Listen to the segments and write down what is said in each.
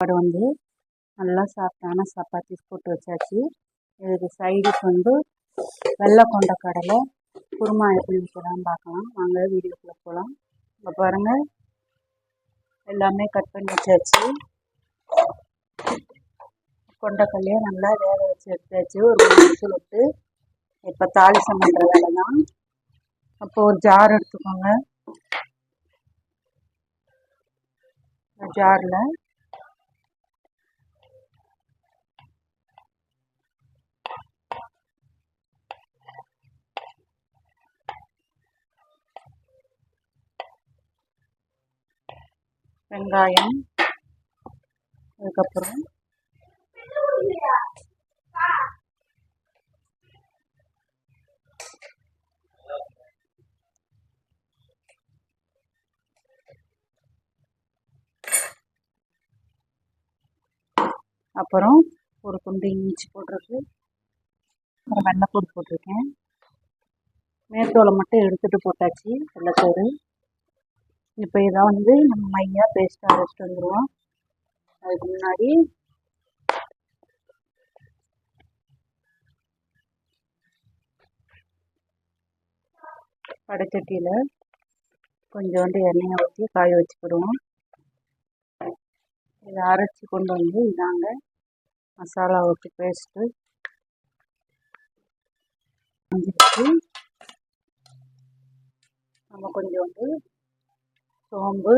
சாப்பாடு வந்து நல்லா சாஃப்டான சப்பாத்தி போட்டு வச்சாச்சு. இதுக்கு சைடுக்கு வந்து வெள்ளை கொண்ட கடலை குருமா எப்படி வைக்கலாம்னு பார்க்கலாம். வாங்க வீடியோக்குள்ளே போகலாம் இப்போ பாருங்கள் எல்லாமே கட் பண்ணி வச்சாச்சு. கொண்டக்கல்லையே நல்லா வேக வச்சு எடுத்தாச்சு. ஒரு நிமிஷம் விட்டு இப்போ தாளிசம் பண்ணுற வேலை தான் அப்போ ஒரு ஜார் எடுத்துக்கோங்க. ஜாரில் வெங்காயம் அதுக்கப்புறம் அப்புறம் ஒரு துண்டு இஞ்சி போட்டிருக்கு. அப்புறம் வெள்ளைப்பூடு போட்டிருக்கேன். மேற்கோளை மட்டும் எடுத்துகிட்டு போட்டாச்சு. வெள்ளைச்சோறு இப்போ இதை வந்து நம்ம மையாக பேஸ்ட்டாக அரைச்சிட்டு வந்துடுவோம் அதுக்கு முன்னாடி படைச்சட்டியில் கொஞ்சோண்டு எண்ணெயை ஊற்றி காய வச்சுக்கிடுவோம். இதை அரைச்சி கொண்டு வந்து இதாங்க மசாலா ஊற்றி பேஸ்ட்டு வந்துருச்சு நம்ம கொஞ்சோண்டு சோம்பு.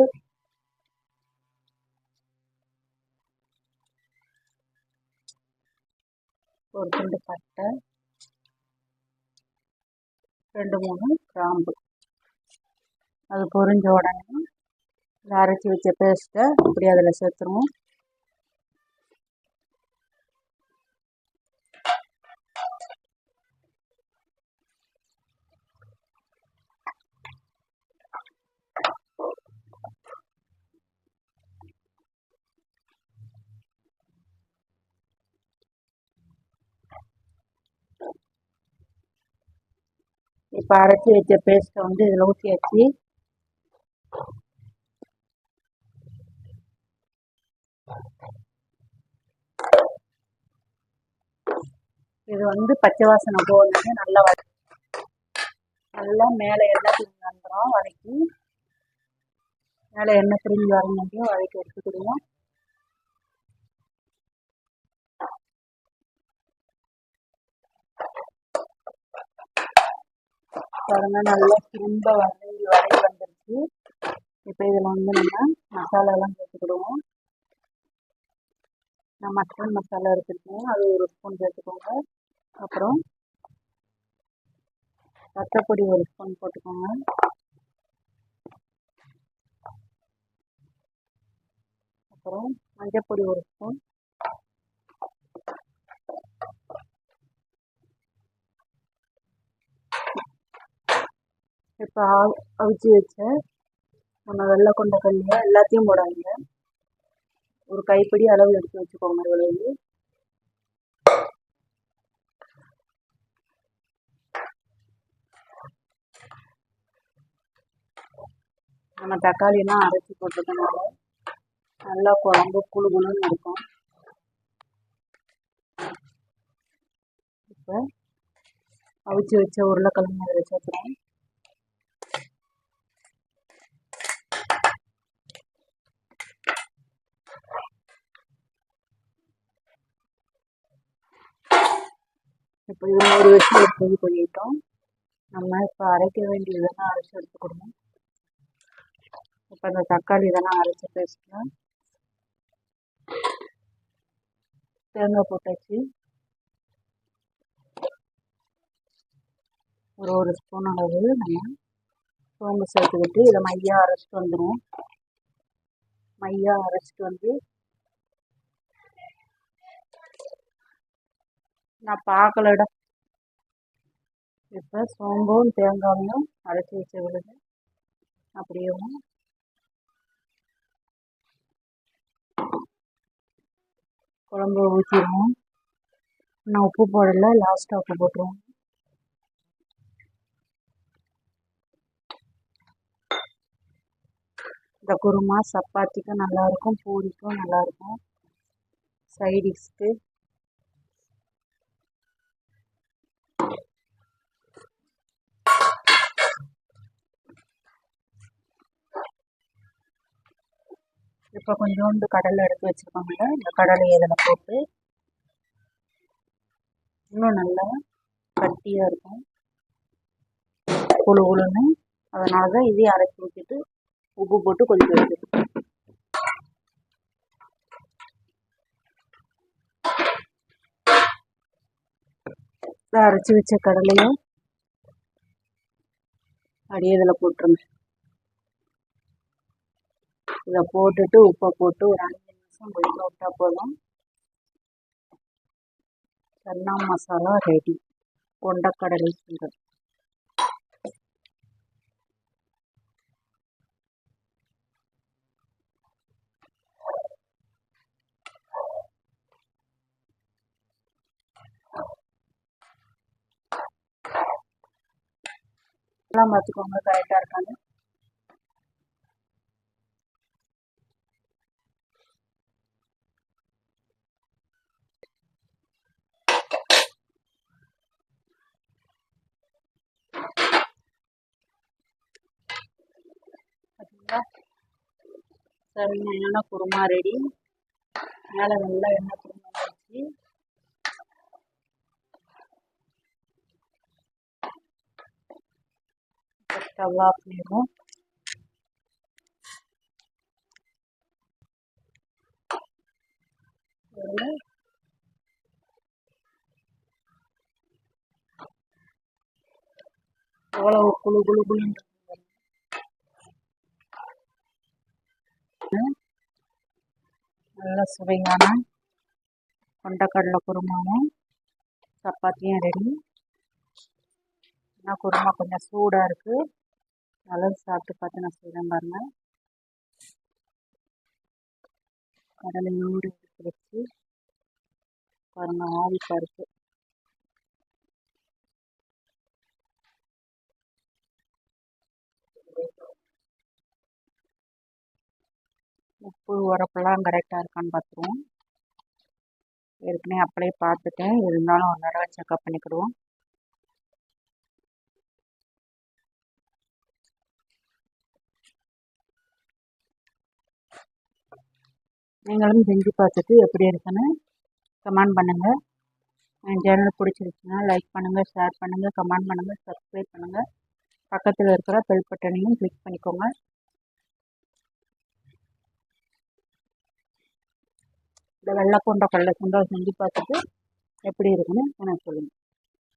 ஒரு துண்டு பட்டை. ரெண்டு மூணு கிராம்பு. அது பொரிஞ்ச உடனே அரைச்சி வச்ச பேஸ்ட்டை இப்படி அதில் சேர்த்துருவோம். இப்போ அரைச்சி வச்ச பேஸ்ட்டை வந்து இதில் ஊற்றியாச்சு இது வந்து பச்சை வாசனை போகணுன்னு நல்லா வதக்கி நல்லா மேலே எண்ணெய் திரும்பி வந்துடும் வதக்கி. மேலே எண்ணெய் திரும்பி வரணும் வதக்கி எடுத்துக்கிடுவோம். பாருங்க நல்லா திரும்ப வதங்கி வதங்கி வந்துருச்சு. இப்போ இதில் வந்து நம்ம மசாலாலாம் சேர்த்துக்கிடுவோம் நான் மட்டன் மசாலா எடுத்துருக்கேன். அது ஒரு ஸ்பூன் சேர்த்துக்கோங்க. அப்புறம் ரத்தப்பொடி ஒரு ஸ்பூன் போட்டுக்கோங்க. அப்புறம் மஞ்சப்பொடி ஒரு ஸ்பூன். இப்போ அவிச்சு வச்ச நம்ம வெள்ளை கொண்ட கல்லியை எல்லாத்தையும் போடாதீங்க. ஒரு கைப்பிடி அளவு எடுத்து வச்சுக்கோங்க இவ்வளவு நம்ம தக்காளியெல்லாம் அரைச்சி போட்டுக்கணும் நல்லா குழம்பு குழு குழுன்னு இருக்கும். இப்போ அவிச்சு வச்ச உருளைக்கிழங்கு அதில் சேர்த்துறோம் இப்போ இது மூடி வச்சு பண்ணிட்டோம். நம்ம இப்போ அரைக்க வேண்டியதெல்லாம் அரைச்சி எடுத்துக்கிடணும் இப்போ அந்த தக்காளி இதெல்லாம் அரைச்சி பேசிக்கலாம். தேங்காய் போட்டாச்சு. ஒரு ஒரு ஸ்பூன் அளவு நம்ம சோம்பு சேர்த்துக்கிட்டு இதை மையாக அரைச்சிட்டு வந்துடுவோம் மையாக அரைச்சிட்டு வந்து நான் பார்க்கலடா இப்போ சோம்பும் தேங்காயும் அரைச்சி வச்ச விழுது. அப்படியே குழம்பு ஊற்றிடுவோம் நான் உப்பு போடலை லாஸ்ட்டாக உப்பு போட்டுருவோம். இந்த குருமா சப்பாத்திக்கும் நல்லாயிருக்கும் பூரிக்கும் நல்லாயிருக்கும் சைடிஷ்க்கு இப்போ கொஞ்சோண்டு கடலை எடுத்து வச்சுருக்கோங்க இந்த கடலையை இதில் போட்டு இன்னும் நல்லா கட்டியாக இருக்கும். குழு குழுன்னு. அதனால தான் இதையும் அரைச்சி ஊற்றிட்டு உப்பு போட்டு கொதிக்க வச்சிருக்கோம். அரைச்சி வச்ச கடலையும் அப்படியே இதில் போட்டுருங்க. இதை போட்டுட்டு உப்பை போட்டு ஒரு அஞ்சு நிமிஷம் கொதிக்க விட்டால் போதும். சன்னா மசாலா ரெடி கொண்டக்கடலை சுண்டல். எல்லாம் பார்த்துக்கோங்க கரெக்டாக இருக்காங்க. சரியான குருமா ரெடி மேலே நல்லா எண்ணெய் குருமா வச்சு ஸ்டவ் ஆஃப் பண்ணிடுவோம் எவ்வளவு குழு குழு குழுன்னு நல்ல சுவையான கொண்டக்கடலை குருமாவும் சப்பாத்தியும் ரெடி ஆனால் குருமா கொஞ்சம் சூடாக இருக்குது நல்லது சாப்பிட்டு பார்த்து நான் செய்கிறேன் பாருங்கள் கடலையோடு எடுத்து வச்சு பாருங்கள் ஆவி பருப்பு. உப்பு உரப்பெல்லாம் கரெக்டாக இருக்கான்னு பார்த்துருவோம் ஏற்கனவே அப்படியே பார்த்துட்டேன் இருந்தாலும் ஒரு தடவை செக்அப் பண்ணிக்கிடுவோம். நீங்களும் செஞ்சு பார்த்துட்டு எப்படி இருக்குன்னு கமெண்ட் பண்ணுங்கள் என் சேனல் பிடிச்சிருச்சுன்னா லைக் பண்ணுங்கள் ஷேர் பண்ணுங்கள் கமெண்ட் பண்ணுங்கள் சப்ஸ்கிரைப் பண்ணுங்கள் பக்கத்தில் இருக்கிற பெல் பட்டனையும் கிளிக் பண்ணிக்கோங்க. இந்த வெள்ளை கொண்ட கடலை சுண்டல் செஞ்சு பார்த்துட்டு எப்படி இருக்குன்னு எனக்கு சொல்லுங்கள்